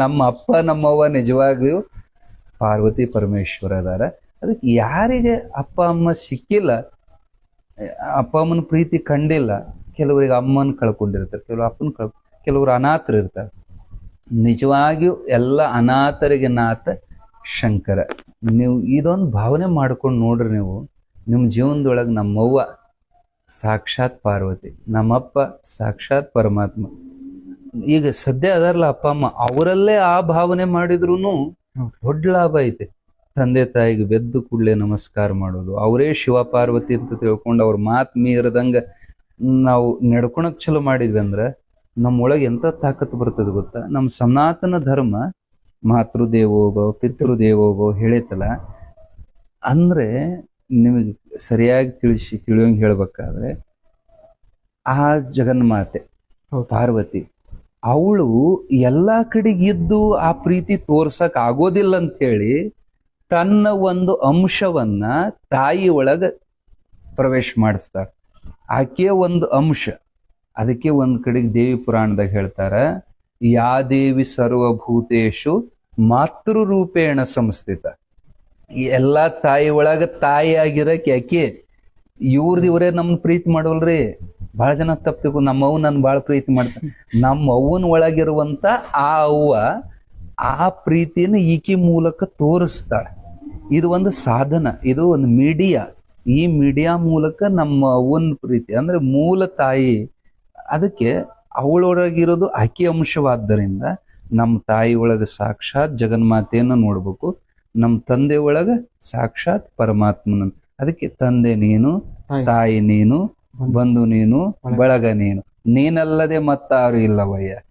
ನಮ್ಮ ಅಪ್ಪ, ನಮ್ಮವ್ವ ನಿಜವಾಗ್ಲೂ ಪಾರ್ವತಿ ಪರಮೇಶ್ವರ ಅದಾರ ಅದಕ್ಕೆ ಯಾರಿಗೆ ಅಪ್ಪ, ಅಮ್ಮ ಸಿಕ್ಕಿಲ್ಲ, ಅಪ್ಪ, ಅಮ್ಮನ ಪ್ರೀತಿ ಕಂಡಿಲ್ಲ, ಕೆಲವರಿಗೆ ಅಮ್ಮನ ಕಳ್ಕೊಂಡಿರ್ತಾರೆ, ಕೆಲವರು ಅಪ್ಪನ ಕಳ್, ಕೆಲವರು ಅನಾಥರು ಇರ್ತಾರೆ. ನಿಜವಾಗಿಯೂ ಎಲ್ಲ ಅನಾಥರಿಗೆ ನಾಥ ಶಂಕರ. ನೀವು ಇದೊಂದು ಭಾವನೆ ಮಾಡ್ಕೊಂಡು ನೋಡ್ರಿ ನೀವು. ನಿಮ್ಮ ಜೀವನದೊಳಗೆ ನಮ್ಮವ್ವ ಸಾಕ್ಷಾತ್ ಪಾರ್ವತಿ, ನಮ್ಮಪ್ಪ ಸಾಕ್ಷಾತ್ ಪರಮಾತ್ಮ. ಈಗ ಸದ್ಯ ಅದಾರಲ್ಲ ಅಪ್ಪ ಅಮ್ಮ ಅವರಲ್ಲೇ ಆ ಭಾವನೆ ಮಾಡಿದ್ರು ದೊಡ್ಡ ಲಾಭ ಐತೆ. ತಂದೆ ತಾಯಿಗೆ ಬೆದ್ದು ಕೂಡಲೇ ನಮಸ್ಕಾರ ಮಾಡೋದು ಅವರೇ ಶಿವ ಪಾರ್ವತಿ ಅಂತ ತಿಳ್ಕೊಂಡು ಅವ್ರ ಮಾತು ಮೀರದಂಗ ನಾವು ನಡ್ಕೊಳಕ್ ಚಲೋ ಮಾಡಿದ್ವಿ ಅಂದ್ರೆ ನಮ್ಮೊಳಗೆ ಎಂತ ತಾಕತ್ತು ಬರ್ತದೆ ಗೊತ್ತಾ? ನಮ್ಮ ಸನಾತನ ಧರ್ಮ ಮಾತೃದೇವೋಭವ ಪಿತೃದೇವೋಭವ ಹೇಳೈತಲ್ಲ ಅಂದ್ರೆ ನಿಮಗೆ ಸರಿಯಾಗಿ ತಿಳಿಸಿ ತಿಳಿಯೋಂಗೆ ಹೇಳ್ಬೇಕಾದ್ರೆ ಆ ಜಗನ್ಮಾತೆ. ಪಾರ್ವತಿ ಅವಳು ಎಲ್ಲಾ ಕಡೆಗಿದ್ದು ಆ ಪ್ರೀತಿ ತೋರ್ಸಕ್ ಆಗೋದಿಲ್ಲ ಅಂತ ಹೇಳಿ ತನ್ನ ಒಂದು ಅಂಶವನ್ನ ತಾಯಿ ಒಳಗ ಪ್ರವೇಶ ಮಾಡಿಸ್ತಾರ ಆಕೆ ಒಂದು ಅಂಶ, ಅದಕ್ಕೆ ಒಂದ್ ಕಡೆಗೆ ದೇವಿ ಪುರಾಣದಾಗ ಹೇಳ್ತಾರ, ಯಾ ದೇವಿ ಸರ್ವಭೂತೇಶು ಮಾತೃ ರೂಪೇಣ ಸಂಸ್ಥಿತ ಎಲ್ಲಾ ತಾಯಿ ಒಳಗ ತಾಯಿ ಆಗಿರಕ್ಕೆ ಯಾಕೆ ಇವ್ರದ್ ಇವರೇ ನಮ್ನ ಪ್ರೀತಿ ಮಾಡವಲ್ರಿ ಬಹಳ ಜನ ತಪ್ಪು ತಿಳ್ಕೊ ನಮ್ಮ ಅವ್ವ ನಾನು ಬಹಳ ಪ್ರೀತಿ ಮಾಡ್ತ ನಮ್ಮ ಅವ್ವನ ಒಳಗಿರುವಂತ ಆ ಅವ್ವ ಆ ಪ್ರೀತಿಯನ್ನ ಈಕೆ ಮೂಲಕ ತೋರಿಸ್ತಾಳೆ. ಇದು ಒಂದು ಸಾಧನ ಇದು ಒಂದು ಮೀಡಿಯಾ. ಈ ಮೀಡಿಯಾ ಮೂಲಕ ನಮ್ಮ ಅವ್ವನ ಪ್ರೀತಿ ಅಂದ್ರೆ ಮೂಲ ತಾಯಿ ಅದಕ್ಕೆ ಅವಳೊಳಗಿರೋದು ಆಕಿ ಅಂಶವಾದ್ದರಿಂದ ನಮ್ಮ ತಾಯಿ ಒಳಗೆ ಸಾಕ್ಷಾತ್ ಜಗನ್ಮಾತೆಯನ್ನು ನೋಡ್ಬೇಕು ನಮ್ಮ ತಂದೆ ಒಳಗ ಸಾಕ್ಷಾತ್ ಪರಮಾತ್ಮನ ಅದಕ್ಕೆ ತಂದೆ ನೀನು. ತಾಯಿ ನೀನು ಬಂಧು ನೀನು ಬಳಗ ನೀನು. ನೀನಲ್ಲದೆ ಮತ್ತಾರು ಇಲ್ಲವಯ್ಯ.